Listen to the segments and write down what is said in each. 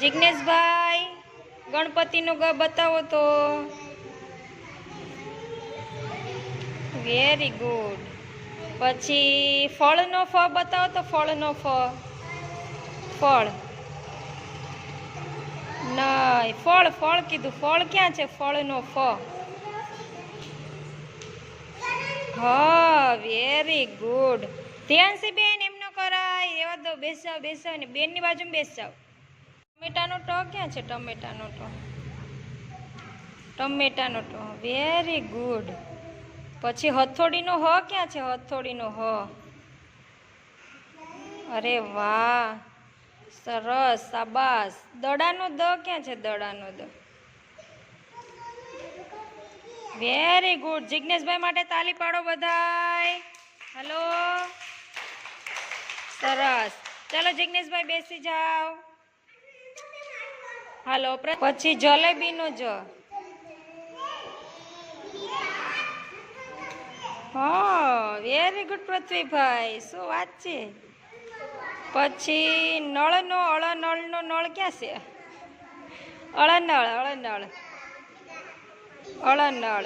જિજ્ઞેશભાઈ ગણપતિનો ગ બતાવો તો. વેરી ગુડ પછી ફળનો ફ બતાવો તો ફળનો ફ ફળ. નહીં, ફળ ફળ કીધું. ફળ ક્યાં છે? ફળનો ફ હ વેરી ગુડ ધ્યાનથી બેન એમ ન કરાય. એવા દો બેસાવ બેસાવ ને બેનની બાજુમાં બેસ જાવ ટમેટાનો ટ ક્યાં છે? ટમેટાનો ટો. ટમેટાનો ટો. વેરી ગુડ પછી હથોડીનો હ ક્યાં છે? હથોડીનો હ. અરે વાહ. સરસ. સાબાસ દડાનો દ ક્યાં છે? દડાનો દ. વેરી ગુડ જિજ્ઞેશભાઈ માટે તાલી પાડો બધાય. હલો સરસ. ચાલો જિજ્ઞેશભાઈ બેસી જાઓ. હાલો પછી જલેબીનો જ. હા વેરી ગુડ પૃથ્વીભાઈ, શું વાત છે? પછી નળનો, અળનળનો નળ ક્યાં છે? અળનળ અળનળ. અળનળ.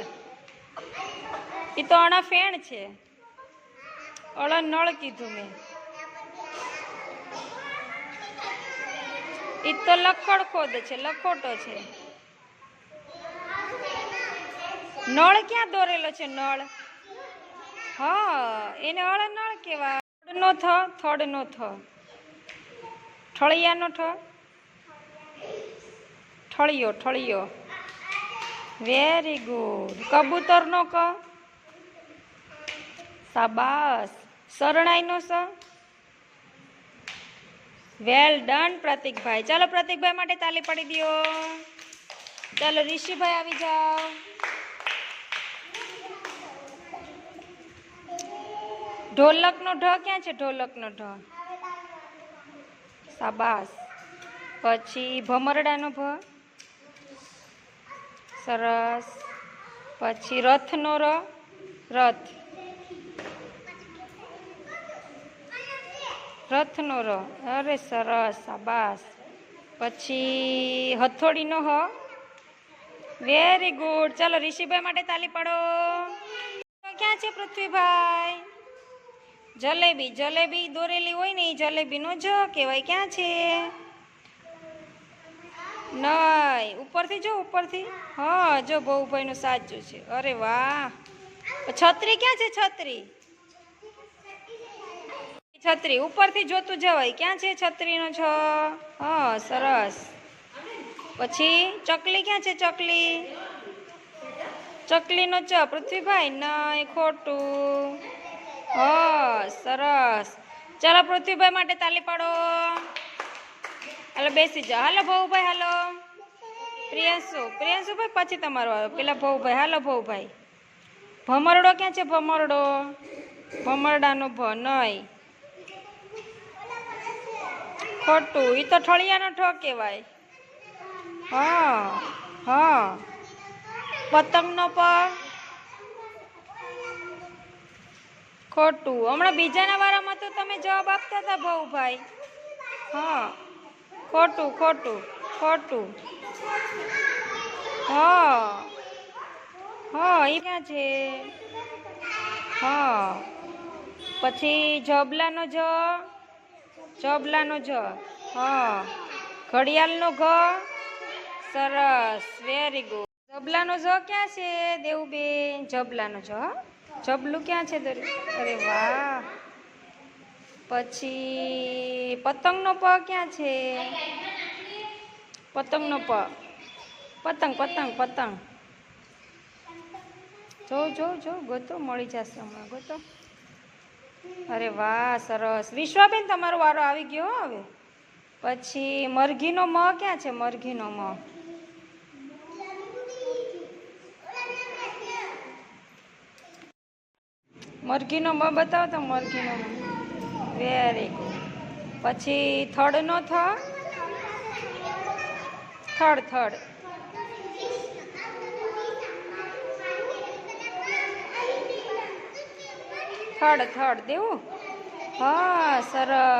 એ તો અણા ફેણ છે. અળનળ કીધું મેં. એ તો લખડ ખોદ છે, લખોટો છે. નળ ક્યાં દોરેલો છે, નળ? હા, એને અળનળ કહેવાય. થડનો થ થડનો થ. ઠળિયાનો ઠ? ઠળિયો ઠળિયો. વેરી ગુડ કબૂતરનો ક? સાબાસ શરણાઈનો સ? Well done Pratikbhai. ચાલો પ્રતિકભાઈ માટે તાલી પડી દો ચાલો ઋષિભાઈ આવી જાઓ. ઢોલકનો ઢ ક્યાં છે? ઢોલકનો ઢ. સાબાસ પછી ભમરડાનો ભ. સરસ. પછી રથનો ર, રથ. રથનો ર. અરે સરસ સાબાસ પછી હથોડીનો હ. વેરી ગુડ ચાલો ઋષિભાઈ માટે તાલી પાડો. ક્યાં છે પૃથ્વીભાઈ? જલેબી જલેબી દોરેલી હોય ને એ જલેબીનો જ કહેવાય. ક્યાં છે? નહીં ઉપરથી જો, ઉપરથી. હા, જો બહુભાઈનું સાચું છે. અરે વાહ. છત્રી ક્યાં છે? છત્રી. છત્રી, ઉપરથી જોતું જવાય. ક્યાં છે છત્રીનો છ? હા, સરસ. પછી, ચકલી ક્યાં છે ચકલી? ચકલીનો ચ, પૃથ્વીભાઈ? નહીં ખોટું. હા, સરસ. ચાલો, પૃથ્વીભાઈ માટે તાલી પાડો. હાલો, બેસી જાઓ. હાલો, ભાઉભાઈ, હાલો. પ્રિયાંશુ. પ્રિયાંશુભાઈ પછી તમારો પેલા ભાઉભાઈ. હાલો, ભાઉભાઈ. ભમરડો ક્યાં છે? ભમરડો. ભમરડાનો ભ નહીં ખોટું. એ તો ઠળિયાનો ઠ કહેવાય. હા હા. પતંગનો પર ખોટું. હમણાં બીજાના વારામાં તો તમે જવાબ આપતા હતા ભાઈ હા. ખોટું ખોટું ખોટું. હા. હા એ ક્યાં છે? હા. પછી જબલાનો જ જબલાનો જ. હ. ઘડિયાળનો ઘ. સરસ. વેરી ગુડ જબલાનો જ ક્યાં છે, દેવુબેન? જબલાનો જ જબલું ક્યાં છે અરે વાહ. પછી પતંગનો પ ક્યાં છે? પતંગનો પ. પતંગ પતંગ પતંગ. જો જો જો. ગોતો, મળી જશે હમણાં. ગોતો. અરે વાહ, સરસ. વિશ્વાબેન, તમારો વારો આવી ગયો હવે. પછી મરઘીનો મ ક્યાં છે? મરઘીનો મ. મરઘીનો મ બતાવો તો, મરઘીનો મ. વેરી ગુડ પછી થડનો થ? થડ થડ થડ થડ દેવું? હા સરસ